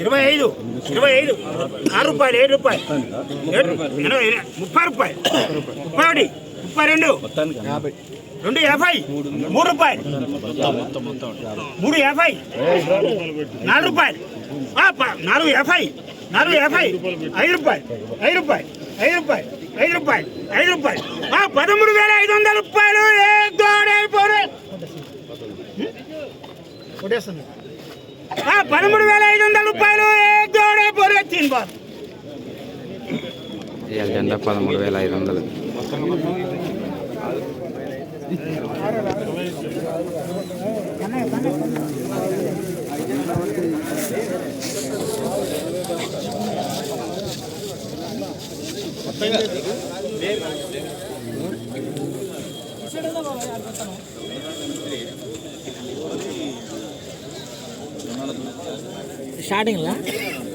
ఇరవై ఐదు ఇరవై ఐదు. ఆరు రూపాయలు ఏడు రూపాయలు. ముప్పై రూపాయలు. ముప్పై ఒకటి ముప్పై రెండు. రెండు యాభై మూడు రూపాయలు. మూడు యాభై నాలుగు రూపాయలు. నాలుగు యాభై నాలుగు యాభై ఐదు రూపాయలు ఐదు రూపాయలు ఐదు రూపాయలు ఐదు రూపాయలు ఐదు రూపాయలు. ఆ, పదమూడు వేల ఐదు వందల రూపాయలు. ఏ పదమూడు వేల ఐదు ఈ జెండా పదమూడు వేల ఐదు వందలు స్టార్టింగ్లా